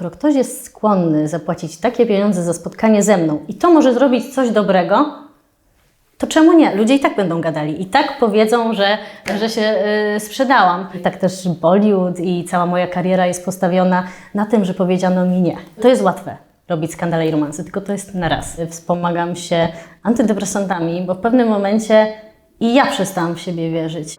skoro ktoś jest skłonny zapłacić takie pieniądze za spotkanie ze mną i to może zrobić coś dobrego, to czemu nie? Ludzie i tak będą gadali. I tak powiedzą, że, że się y, sprzedałam. Tak też Bollywood i cała moja kariera jest postawiona na tym, że powiedziano mi nie. To jest łatwe robić skandale i romanse, tylko to jest na raz. Wspomagam się antydepresantami, bo w pewnym momencie i ja przestałam w siebie wierzyć.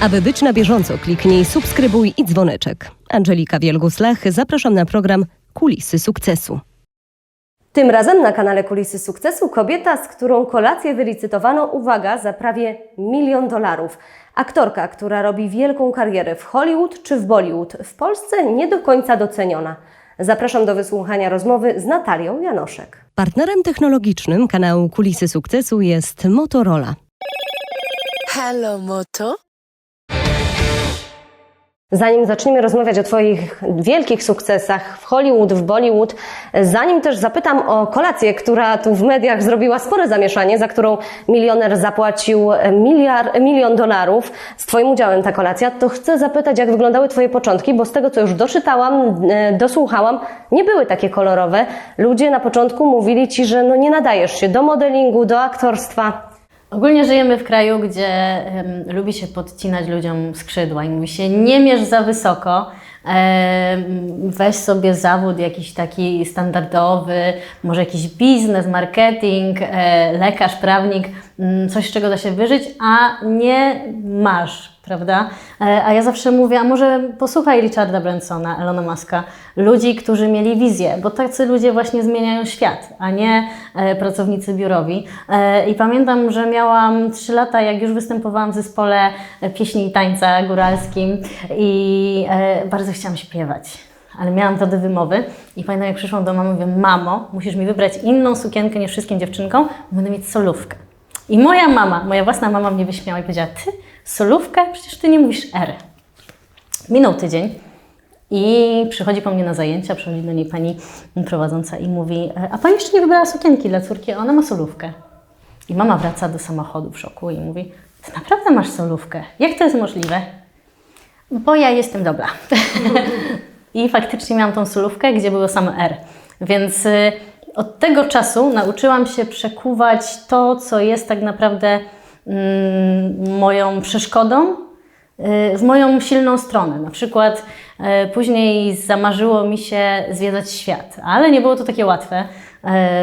Aby być na bieżąco, kliknij subskrybuj i dzwoneczek. Angelika Wielgus-Lech, zapraszam na program Kulisy Sukcesu. Tym razem na kanale Kulisy Sukcesu kobieta, z którą kolację wylicytowano, uwaga, za prawie milion dolarów. Aktorka, która robi wielką karierę w Hollywood czy w Bollywood, w Polsce nie do końca doceniona. Zapraszam do wysłuchania rozmowy z Natalią Janoszek. Partnerem technologicznym kanału Kulisy Sukcesu jest Motorola. Hello, Moto. Zanim zaczniemy rozmawiać o Twoich wielkich sukcesach w Hollywood, w Bollywood, zanim też zapytam o kolację, która tu w mediach zrobiła spore zamieszanie, za którą milioner zapłacił miliard, milion dolarów z Twoim udziałem ta kolacja, to chcę zapytać, jak wyglądały Twoje początki, bo z tego, co już doczytałam, e, dosłuchałam, nie były takie kolorowe. Ludzie na początku mówili Ci, że no nie nadajesz się do modelingu, do aktorstwa. Ogólnie żyjemy w kraju, gdzie em, lubi się podcinać ludziom skrzydła i mówi się nie mierz za wysoko, em, weź sobie zawód jakiś taki standardowy, może jakiś biznes, marketing, e, lekarz, prawnik, mm, coś z czego da się wyżyć, a nie masz, prawda? E, a ja zawsze mówię, a może posłuchaj Richarda Bransona, Elona Muska, ludzi, którzy mieli wizję, bo tacy ludzie właśnie zmieniają świat, a nie e, pracownicy biurowi. E, I pamiętam, że miałam 3 lata, jak już występowałam w zespole pieśni i tańca góralskim i bardzo chciałam śpiewać. Ale miałam wady wymowy i pamiętam, jak przyszłam do mamy, mówię, mamo, musisz mi wybrać inną sukienkę niż wszystkim dziewczynkom, bo będę mieć solówkę. I moja mama, moja własna mama mnie wyśmiała i powiedziała, ty solówkę? Przecież ty nie mówisz R. Minął tydzień i przychodzi po mnie na zajęcia, przychodzi do niej pani prowadząca i mówi, "E, a pani jeszcze nie wybrała sukienki dla córki, ona ma solówkę. I mama wraca do samochodu w szoku i mówi, ty naprawdę masz solówkę? Jak to jest możliwe? Bo ja jestem dobra. I faktycznie miałam tą solówkę, gdzie było same R. Więc y, od tego czasu nauczyłam się przekuwać to, co jest tak naprawdę mm, moją przeszkodą, y, w moją silną stronę. Na przykład y, później zamarzyło mi się zwiedzać świat, ale nie było to takie łatwe,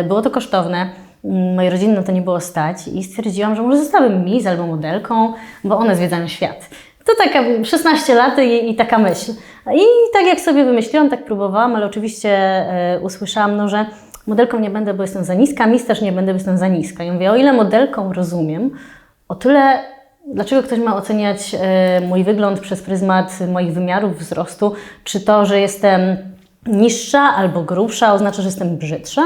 y, było to kosztowne. Mm, Mojej rodziny na to nie było stać i stwierdziłam, że może zostawię Miss albo modelką, bo one zwiedzają świat. To taka 16 lat i, i taka myśl. I tak jak sobie wymyśliłam, tak próbowałam, ale oczywiście usłyszałam, no, że modelką nie będę, bo jestem za niska, też nie będę, bo jestem za niska. I mówię, o ile modelką rozumiem, o tyle dlaczego ktoś ma oceniać e, mój wygląd przez pryzmat moich wymiarów, wzrostu, czy to, że jestem niższa albo grubsza oznacza, że jestem brzydsza?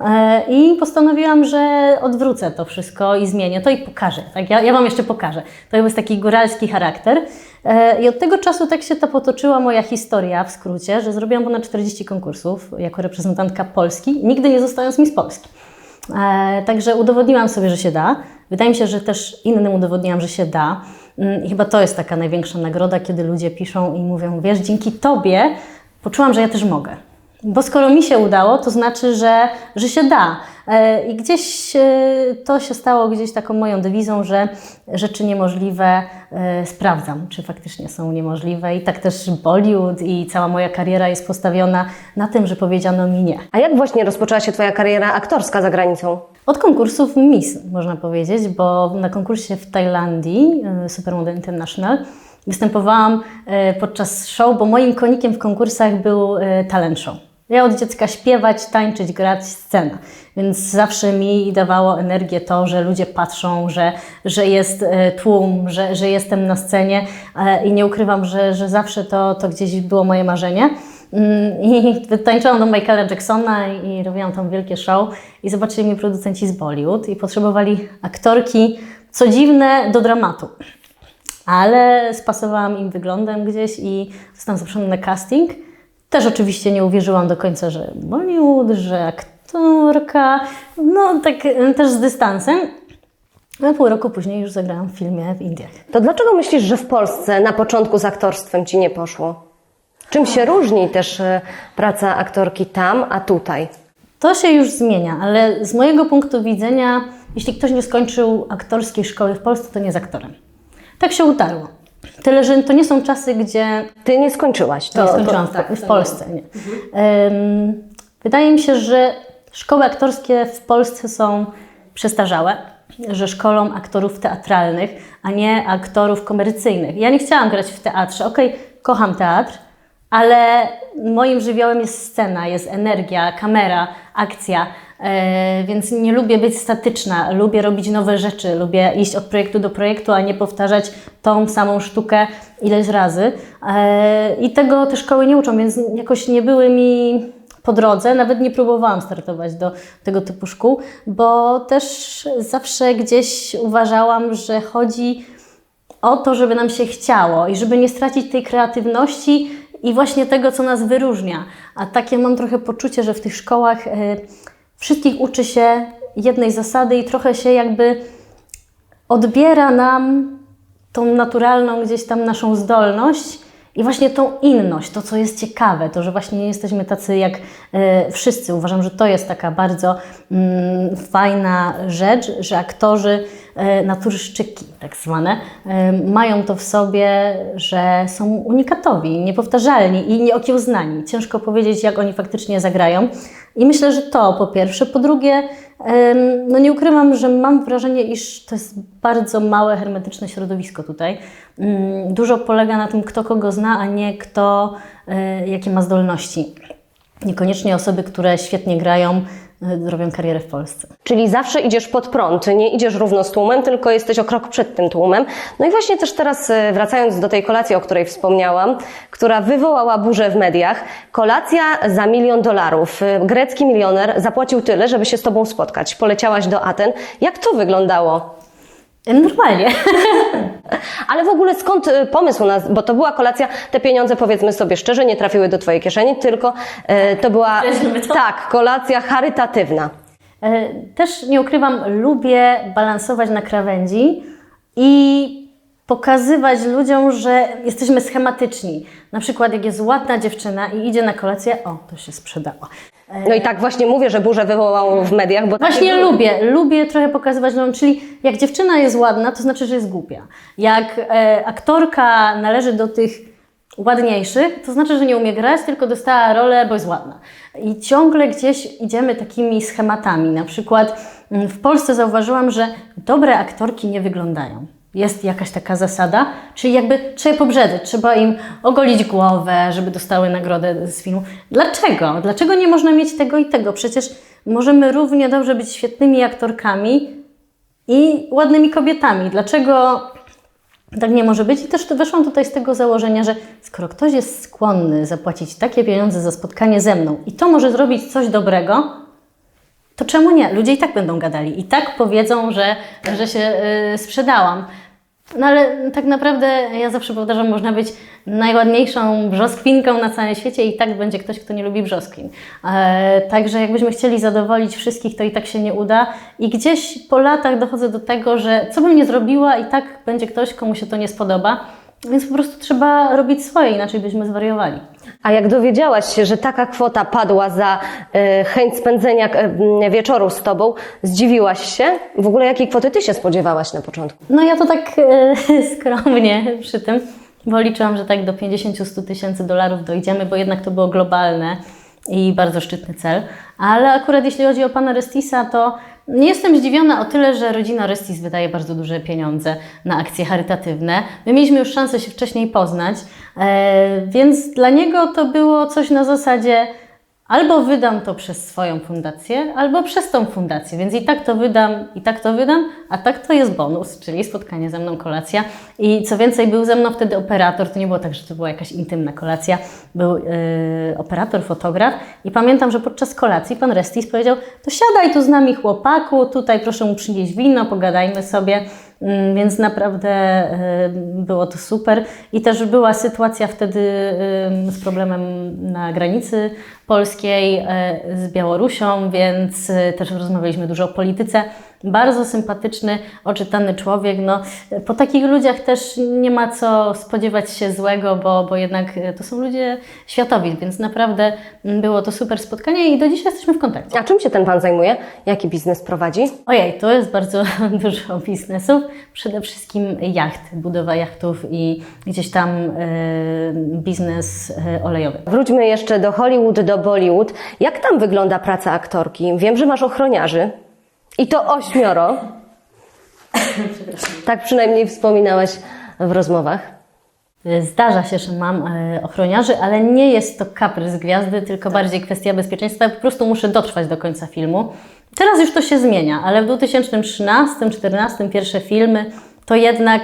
E, I postanowiłam, że odwrócę to wszystko i zmienię to i pokażę. Tak? Ja, ja Wam jeszcze pokażę. To jest taki góralski charakter. E, I od tego czasu tak się to potoczyła moja historia w skrócie, że zrobiłam ponad 40 konkursów jako reprezentantka Polski, nigdy nie zostając Miss Polski. E, Także udowodniłam sobie, że się da. Wydaje mi się, że też innym udowodniłam, że się da. Mm, I chyba to jest taka największa nagroda, kiedy ludzie piszą i mówią, wiesz, dzięki Tobie poczułam, że ja też mogę. Bo skoro mi się udało, to znaczy, że, że się da. E, I gdzieś e, to się stało gdzieś taką moją dewizą, że rzeczy niemożliwe e, sprawdzam, czy faktycznie są niemożliwe. I tak też Bollywood i cała moja kariera jest postawiona na tym, że powiedziano mi nie. A jak właśnie rozpoczęła się Twoja kariera aktorska za granicą? Od konkursów Miss, można powiedzieć, bo na konkursie w Tajlandii, Supermodel International, występowałam podczas show, bo moim konikiem w konkursach był talent show. Ja od dziecka śpiewać, tańczyć, grać, scena. Więc zawsze mi dawało energię to, że ludzie patrzą, że, że jest e, tłum, że, że jestem na scenie e, i nie ukrywam, że, że zawsze to, to gdzieś było moje marzenie. Mm, I tańczyłam do Michaela Jacksona i robiłam tam wielkie show i zobaczyli mi producenci z Bollywood i potrzebowali aktorki, co dziwne, do dramatu. Ale spasowałam im wyglądem gdzieś i zostałam zaproszona na casting. Też oczywiście nie uwierzyłam do końca, że Bollywood, że ak- aktorka, no tak e, też z dystansem. A pół roku później już zagrałam w filmie w Indiach. To dlaczego myślisz, że w Polsce na początku z aktorstwem ci nie poszło? Czym się różni też e, praca aktorki tam, a tutaj? To się już zmienia, ale z mojego punktu widzenia, jeśli ktoś nie skończył aktorskiej szkoły w Polsce, to nie jest aktorem. Tak się utarło. Tyle, że to nie są czasy, gdzie Ty nie skończyłaś. To, skończyłam w, w Polsce. Nie. Em, wydaje mi się, że szkoły aktorskie w Polsce są przestarzałe, że szkolą aktorów teatralnych, a nie aktorów komercyjnych. Ja nie chciałam grać w teatrze. Okej, kocham teatr, ale moim żywiołem jest scena, jest energia, kamera, akcja. E, więc nie lubię być statyczna, lubię robić nowe rzeczy, lubię iść od projektu do projektu, a nie powtarzać tą samą sztukę ileś razy. E, I tego te szkoły nie uczą, więc jakoś nie były mi po drodze, nawet nie próbowałam startować do tego typu szkół, bo też zawsze gdzieś uważałam, że chodzi o to, żeby nam się chciało i żeby nie stracić tej kreatywności i właśnie tego, co nas wyróżnia. A takie mam trochę poczucie, że w tych szkołach y, wszystkich uczy się jednej zasady i trochę się jakby odbiera nam tą naturalną gdzieś tam naszą zdolność i właśnie tą inność, to co jest ciekawe, to że właśnie nie jesteśmy tacy jak e, wszyscy. Uważam, że to jest taka bardzo mm, fajna rzecz, że aktorzy e, naturszczyki, tak zwane, e, mają to w sobie, że są unikatowi, niepowtarzalni i nieokiełznani. Ciężko powiedzieć, jak oni faktycznie zagrają. I myślę, że to po pierwsze. Po drugie, no nie ukrywam, że mam wrażenie, iż to jest bardzo małe, hermetyczne środowisko tutaj. Mm, Dużo polega na tym, kto kogo zna, a nie kto e, jakie ma zdolności. Niekoniecznie osoby, które świetnie grają, robią karierę w Polsce. Czyli zawsze idziesz pod prąd, nie idziesz równo z tłumem, tylko jesteś o krok przed tym tłumem. No i właśnie też teraz e, wracając do tej kolacji, o której wspomniałam, która wywołała burzę w mediach. Kolacja za milion dolarów. E, Grecki milioner zapłacił tyle, żeby się z tobą spotkać. Poleciałaś do Aten. Jak to wyglądało? Normalnie. Ale w ogóle skąd e, pomysł na, bo to była kolacja, te pieniądze powiedzmy sobie szczerze, nie trafiły do twojej kieszeni, tylko e, to była, tak, kolacja charytatywna. E, Też nie ukrywam, lubię balansować na krawędzi i pokazywać ludziom, że jesteśmy schematyczni. Na przykład, jak jest ładna dziewczyna i idzie na kolację, o, to się sprzedało. No i tak właśnie mówię, że burzę wywołało w mediach, bo Właśnie lubię, lubię trochę pokazywać ludziom, czyli jak dziewczyna jest ładna, to znaczy, że jest głupia. Jak e, aktorka należy do tych ładniejszych, to znaczy, że nie umie grać, tylko dostała rolę, bo jest ładna. I ciągle gdzieś idziemy takimi schematami. Na przykład mm, w Polsce zauważyłam, że dobre aktorki nie wyglądają. Jest jakaś taka zasada, czyli jakby trzeba je pobrzedzeć, trzeba im ogolić głowę, żeby dostały nagrodę z filmu. Dlaczego? Dlaczego nie można mieć tego i tego? Przecież możemy równie dobrze być świetnymi aktorkami i ładnymi kobietami. Dlaczego tak nie może być? I też weszłam tutaj z tego założenia, że skoro ktoś jest skłonny zapłacić takie pieniądze za spotkanie ze mną i to może zrobić coś dobrego, to czemu nie? Ludzie i tak będą gadali, i tak powiedzą, że, że się y, sprzedałam. No ale tak naprawdę ja zawsze powtarzam, można być najładniejszą brzoskwinką na całym świecie i tak będzie ktoś, kto nie lubi brzoskwin. E, także jakbyśmy chcieli zadowolić wszystkich, to i tak się nie uda. I gdzieś po latach dochodzę do tego, że co bym nie zrobiła, i tak będzie ktoś, komu się to nie spodoba. Więc po prostu trzeba robić swoje, inaczej byśmy zwariowali. A jak dowiedziałaś się, że taka kwota padła za e, chęć spędzenia e, wieczoru z tobą, zdziwiłaś się? W ogóle jakiej kwoty ty się spodziewałaś na początku? No ja to tak e, skromnie przy tym, bo liczyłam, że tak do 50-100 tysięcy dolarów dojdziemy, bo jednak to było globalne i bardzo szczytny cel. Ale akurat jeśli chodzi o pana Restisa, to nie jestem zdziwiona o tyle, że rodzina Restis wydaje bardzo duże pieniądze na akcje charytatywne. My mieliśmy już szansę się wcześniej poznać, e, więc dla niego to było coś na zasadzie albo wydam to przez swoją fundację, albo przez tą fundację, więc i tak to wydam, i tak to wydam, a tak to jest bonus, czyli spotkanie ze mną, kolacja. I co więcej, był ze mną wtedy operator, to nie było tak, że to była jakaś intymna kolacja, był yy, operator, fotograf i pamiętam, że podczas kolacji pan Restis powiedział, to siadaj tu z nami chłopaku, tutaj proszę mu przynieść wino, pogadajmy sobie. Mm, Więc naprawdę y, było to super. I też była sytuacja wtedy y, z problemem na granicy polskiej e, z Białorusią, więc e, też rozmawialiśmy dużo o polityce. Bardzo sympatyczny, oczytany człowiek. No, po takich ludziach też nie ma co spodziewać się złego, bo, bo jednak e, to są ludzie światowi, więc naprawdę było to super spotkanie i do dzisiaj jesteśmy w kontakcie. A czym się ten pan zajmuje? Jaki biznes prowadzi? Ojej, to jest bardzo dużo biznesów. Przede wszystkim jacht, budowa jachtów i gdzieś tam biznes olejowy. Wróćmy jeszcze do Hollywood, do Bollywood. Jak tam wygląda praca aktorki? Wiem, że masz ochroniarzy. I to ośmioro. Tak przynajmniej wspominałaś w rozmowach. Zdarza się, że mam e, ochroniarzy, ale nie jest to kaprys gwiazdy, tylko bardziej kwestia bezpieczeństwa. Po prostu muszę dotrwać do końca filmu. Teraz już to się zmienia, ale w 2013-2014 pierwsze filmy to jednak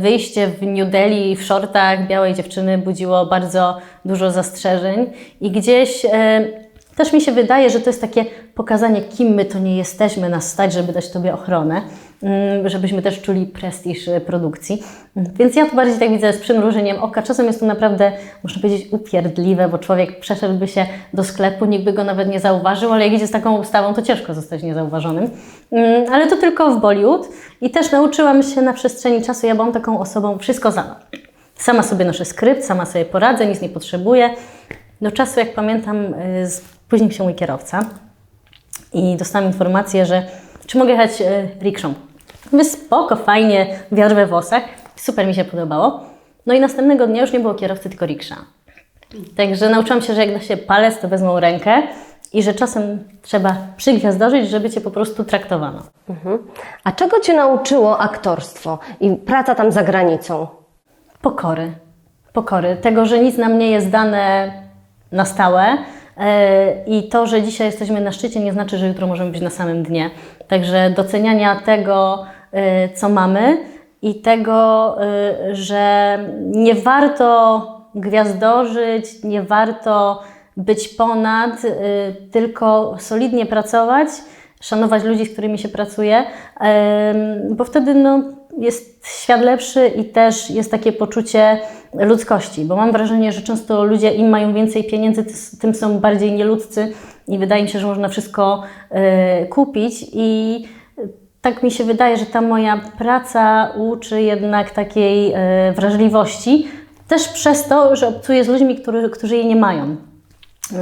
wyjście w New Delhi w shortach białej dziewczyny budziło bardzo dużo zastrzeżeń i gdzieś e, też mi się wydaje, że to jest takie pokazanie, kim my to nie jesteśmy, nas stać, żeby dać Tobie ochronę, żebyśmy też czuli prestiż e, produkcji. Mm, Więc ja to bardziej tak widzę z przymrużeniem oka. Czasem jest to naprawdę, można powiedzieć, upierdliwe, bo człowiek przeszedłby się do sklepu, nikt by go nawet nie zauważył, ale jak idzie z taką ustawą, to ciężko zostać niezauważonym. Mm, Ale to tylko w Bollywood i też nauczyłam się na przestrzeni czasu, ja byłam taką osobą, wszystko sama. Sama sobie noszę skrypt, sama sobie poradzę, nic nie potrzebuję. Do czasu, jak pamiętam, spóźnił się mój kierowca i dostałam informację, że czy mogę jechać y, rikszą. Mówię, spoko, fajnie, wiatr we włosach, super mi się podobało. No i następnego dnia już nie było kierowcy, tylko riksza. Także nauczyłam się, że jak da się palec, to wezmą rękę i że czasem trzeba przygwiazdożyć, żeby Cię po prostu traktowano. A czego Cię nauczyło aktorstwo i praca tam za granicą? Pokory. Pokory. Tego, że nic nam nie jest dane na stałe. e, I to, że dzisiaj jesteśmy na szczycie, nie znaczy, że jutro możemy być na samym dnie. Także doceniania tego, co mamy i tego, e, że nie warto gwiazdożyć, nie warto być ponad, e, tylko solidnie pracować, szanować ludzi, z którymi się pracuje, bo wtedy no, jest świat lepszy i też jest takie poczucie ludzkości, bo mam wrażenie, że często ludzie im mają więcej pieniędzy, ty- tym są bardziej nieludzcy i wydaje mi się, że można wszystko kupić i tak mi się wydaje, że ta moja praca uczy jednak takiej e, wrażliwości, też przez to, że obcuję z ludźmi, którzy, którzy jej nie mają.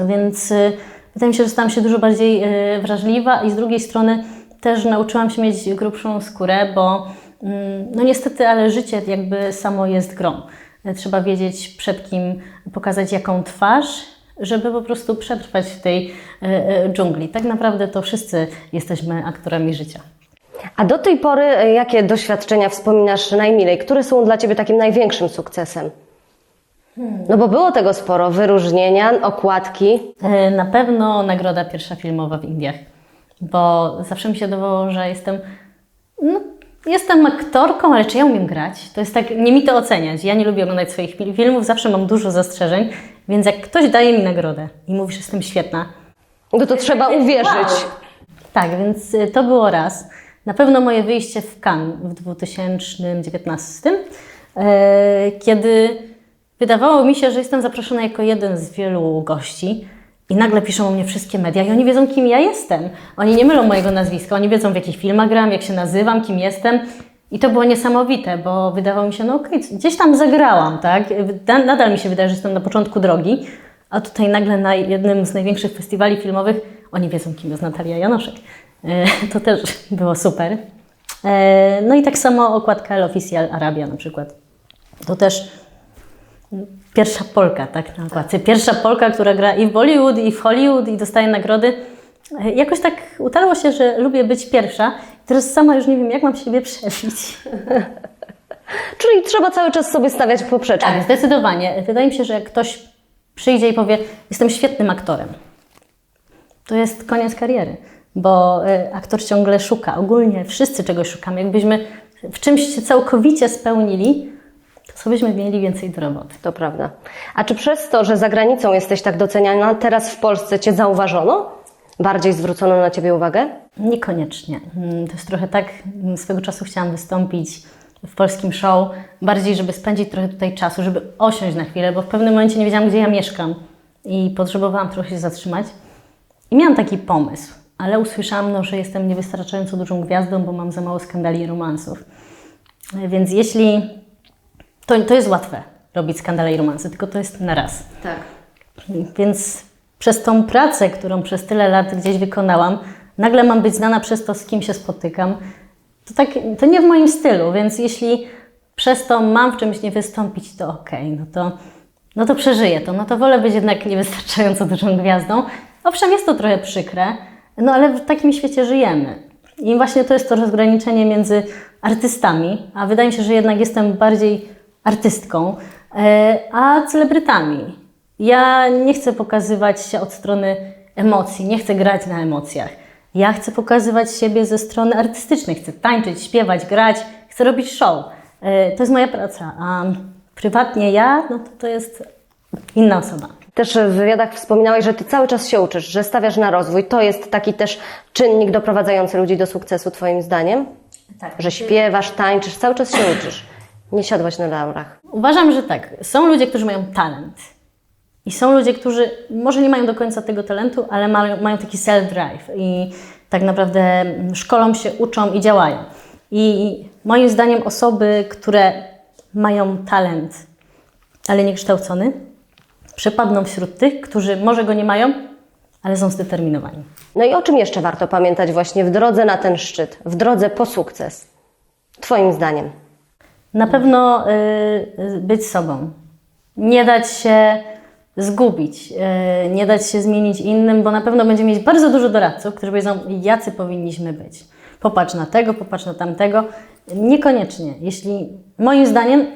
Więc y, wydaje mi się, że stałam się dużo bardziej y, wrażliwa i z drugiej strony też nauczyłam się mieć grubszą skórę, bo mm, no niestety, ale życie jakby samo jest grą. Trzeba wiedzieć przed kim pokazać jaką twarz, żeby po prostu przetrwać w tej dżungli. Tak naprawdę to wszyscy jesteśmy aktorami życia. A do tej pory e, jakie doświadczenia wspominasz najmilej? Które są dla Ciebie takim największym sukcesem? No bo było tego sporo. Wyróżnienia, okładki. E, Na pewno nagroda pierwsza filmowa w Indiach, bo zawsze mi się wydawało, że jestem, no, jestem aktorką, ale czy ja umiem grać? To jest tak, nie mi to oceniać. Ja nie lubię oglądać swoich fil- filmów, zawsze mam dużo zastrzeżeń, więc jak ktoś daje mi nagrodę i mówi, że jestem świetna, No to trzeba uwierzyć. tak, więc y, to było raz. Na pewno moje wyjście w Cannes w 2019, e, kiedy wydawało mi się, że jestem zaproszona jako jeden z wielu gości i nagle piszą o mnie wszystkie media i oni wiedzą, kim ja jestem. Oni nie mylą mojego nazwiska, oni wiedzą, w jakich filmach gram, jak się nazywam, kim jestem. I to było niesamowite, bo wydawało mi się, no okej, gdzieś tam zagrałam, tak? Da- Nadal mi się wydaje, że jestem na początku drogi, a tutaj nagle na jednym z największych festiwali filmowych oni wiedzą, kim jest Natalia Janoszek. E, To też było super. E, No i tak samo okładka El Oficial Arabia na przykład. To też pierwsza Polka, tak, na okładce. Pierwsza Polka, która gra i w Bollywood, i w Hollywood, i dostaje nagrody. E, Jakoś tak utarło się, że lubię być pierwsza. Teraz sama już nie wiem, jak mam siebie przebić. Czyli trzeba cały czas sobie stawiać poprzeczkę. Tak, zdecydowanie. Wydaje mi się, że jak ktoś przyjdzie i powie, jestem świetnym aktorem, to jest koniec kariery, bo y, aktor ciągle szuka. Ogólnie wszyscy czegoś szukamy. Jakbyśmy w czymś się całkowicie spełnili, to sobie byśmy mieli więcej do roboty. To prawda. A czy przez to, że za granicą jesteś tak doceniana, teraz w Polsce Cię zauważono? Bardziej zwrócono na Ciebie uwagę? Niekoniecznie. Mm, To jest trochę tak, mm, swego czasu chciałam wystąpić w polskim show, bardziej żeby spędzić trochę tutaj czasu, żeby osiąść na chwilę, bo w pewnym momencie nie wiedziałam, gdzie ja mieszkam. i potrzebowałam trochę się zatrzymać. I miałam taki pomysł, ale usłyszałam, no, że jestem niewystarczająco dużą gwiazdą, bo mam za mało skandali i romansów. Więc jeśli. To, to jest łatwe robić skandale i romanse, tylko to jest na raz. Tak. Więc przez tą pracę, którą przez tyle lat gdzieś wykonałam, nagle mam być znana przez to, z kim się spotykam. To, tak, to nie w moim stylu, więc jeśli przez to mam w czymś nie wystąpić, to okej, no, to, no to przeżyję to. No to wolę być jednak niewystarczająco dużą gwiazdą. Owszem, jest to trochę przykre, no ale w takim świecie żyjemy. I właśnie to jest to rozgraniczenie między artystami, a wydaje mi się, że jednak jestem bardziej artystką, e, a celebrytami. Ja nie chcę pokazywać się od strony emocji, nie chcę grać na emocjach. Ja chcę pokazywać siebie ze strony artystycznej. Chcę tańczyć, śpiewać, grać, chcę robić show. E, To jest moja praca, a prywatnie ja, no to, to jest inna osoba. Też w wywiadach wspominałeś, że ty cały czas się uczysz, że stawiasz na rozwój. To jest taki też czynnik doprowadzający ludzi do sukcesu, twoim zdaniem? Tak. Że śpiewasz, tańczysz, cały czas się uczysz. Nie siadłaś na laurach. Uważam, że tak. Są ludzie, którzy mają talent. I są ludzie, którzy może nie mają do końca tego talentu, ale mają, mają taki self-drive i tak naprawdę szkolą się, uczą i działają. I moim zdaniem osoby, które mają talent, ale niekształcony, przepadną wśród tych, którzy może go nie mają, ale są zdeterminowani. No i o czym jeszcze warto pamiętać właśnie w drodze na ten szczyt, w drodze po sukces? Twoim zdaniem. Na pewno y, y, być sobą. Nie dać się zgubić, y, nie dać się zmienić innym, bo na pewno będziemy mieć bardzo dużo doradców, którzy powiedzą, jacy powinniśmy być. Popatrz na tego, popatrz na tamtego. Niekoniecznie. Jeśli moim zdaniem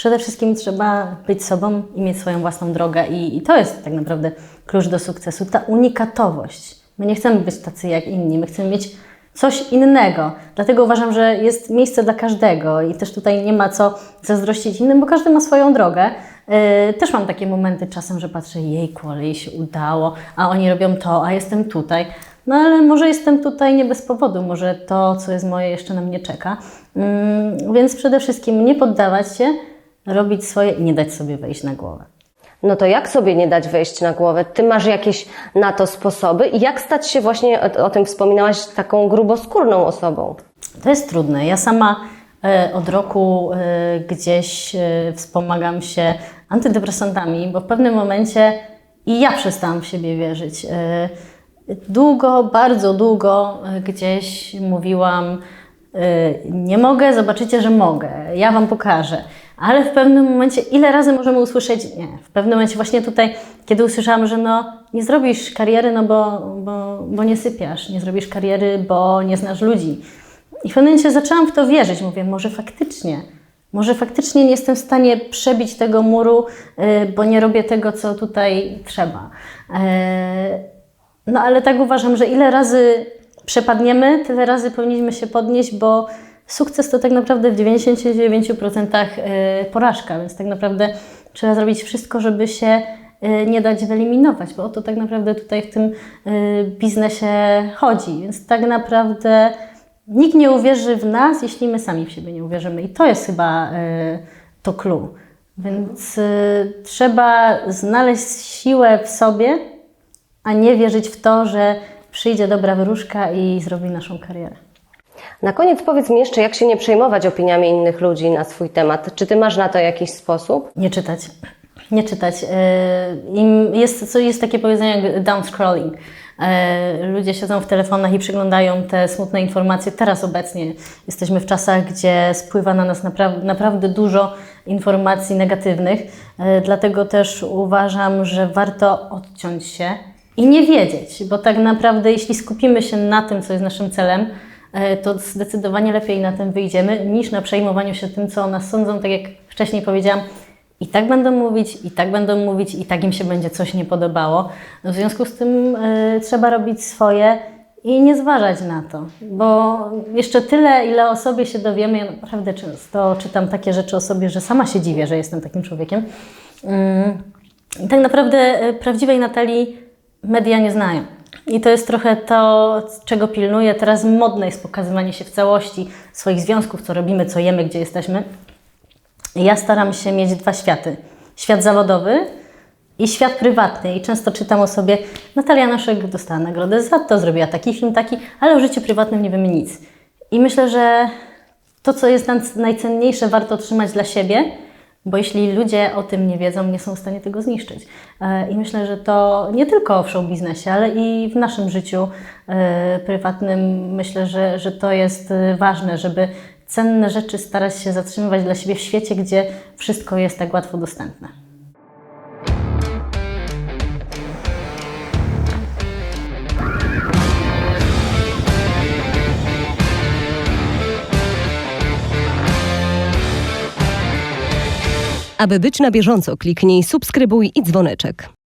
przede wszystkim trzeba być sobą i mieć swoją własną drogę i, i to jest tak naprawdę klucz do sukcesu, ta unikatowość. My nie chcemy być tacy jak inni, my chcemy mieć coś innego. Dlatego uważam, że jest miejsce dla każdego i też tutaj nie ma co zazdrościć innym, bo każdy ma swoją drogę. Yy, też mam takie momenty czasem, że patrzę, jejku, ale jej się udało, a oni robią to, a jestem tutaj. No ale może jestem tutaj nie bez powodu, może to, co jest moje, jeszcze na mnie czeka. Yy, więc przede wszystkim nie poddawać się, robić swoje i nie dać sobie wejść na głowę. No to jak sobie nie dać wejść na głowę? Ty masz jakieś na to sposoby i jak stać się właśnie, o, o tym wspominałaś, taką gruboskórną osobą? To jest trudne. Ja sama e, od roku e, gdzieś e, wspomagam się antydepresantami, bo w pewnym momencie i ja przestałam w siebie wierzyć. Długo, bardzo długo gdzieś mówiłam, nie mogę, zobaczycie, że mogę, ja Wam pokażę. Ale w pewnym momencie, ile razy możemy usłyszeć nie? W pewnym momencie właśnie tutaj, kiedy usłyszałam, że no, nie zrobisz kariery, no bo, bo, bo nie sypiasz, nie zrobisz kariery, bo nie znasz ludzi. I w pewnym momencie zaczęłam w to wierzyć. Mówię, może faktycznie, może faktycznie nie jestem w stanie przebić tego muru, y, bo nie robię tego, co tutaj trzeba. E, No ale tak uważam, że ile razy przepadniemy, tyle razy powinniśmy się podnieść, bo sukces to tak naprawdę w 99% y, porażka, więc tak naprawdę trzeba zrobić wszystko, żeby się y, nie dać wyeliminować, bo o to tak naprawdę tutaj w tym y, biznesie chodzi. Więc tak naprawdę nikt nie uwierzy w nas, jeśli my sami w siebie nie uwierzymy. I to jest chyba to clue. Więc trzeba znaleźć siłę w sobie, a nie wierzyć w to, że przyjdzie dobra wróżka i zrobi naszą karierę. Na koniec powiedz mi jeszcze, jak się nie przejmować opiniami innych ludzi na swój temat. Czy ty masz na to jakiś sposób? Nie czytać. Nie czytać. Im jest, jest takie powiedzenie jak down scrolling. Yy, Ludzie siedzą w telefonach i przyglądają te smutne informacje. Teraz obecnie jesteśmy w czasach, gdzie spływa na nas napra- naprawdę dużo informacji negatywnych. Yy, Dlatego też uważam, że warto odciąć się i nie wiedzieć, bo tak naprawdę jeśli skupimy się na tym, co jest naszym celem, e, to zdecydowanie lepiej na tym wyjdziemy, niż na przejmowaniu się tym, co o nas sądzą, tak jak wcześniej powiedziałam. I tak będą mówić, i tak będą mówić, i tak im się będzie coś nie podobało. W związku z tym e, trzeba robić swoje i nie zważać na to, bo jeszcze tyle, ile o sobie się dowiemy, ja naprawdę często czytam takie rzeczy o sobie, że sama się dziwię, że jestem takim człowiekiem. Mm. Tak naprawdę e, prawdziwej Natalii media nie znają. I to jest trochę to, czego pilnuję. Teraz modne jest pokazywanie się w całości swoich związków, co robimy, co jemy, gdzie jesteśmy. Ja staram się mieć dwa światy. Świat zawodowy i świat prywatny. I często czytam o sobie, Natalia Naszek dostała nagrodę za to, zrobiła taki film, taki, ale o życiu prywatnym nie wiemy nic. I myślę, że to, co jest najcenniejsze, warto trzymać dla siebie, bo jeśli ludzie o tym nie wiedzą, nie są w stanie tego zniszczyć. E, I myślę, że to nie tylko w show biznesie, ale i w naszym życiu e, prywatnym. Myślę, że, że to jest e, ważne, żeby cenne rzeczy starać się zatrzymywać dla siebie w świecie, gdzie wszystko jest tak łatwo dostępne. Aby być na bieżąco, kliknij subskrybuj i dzwoneczek.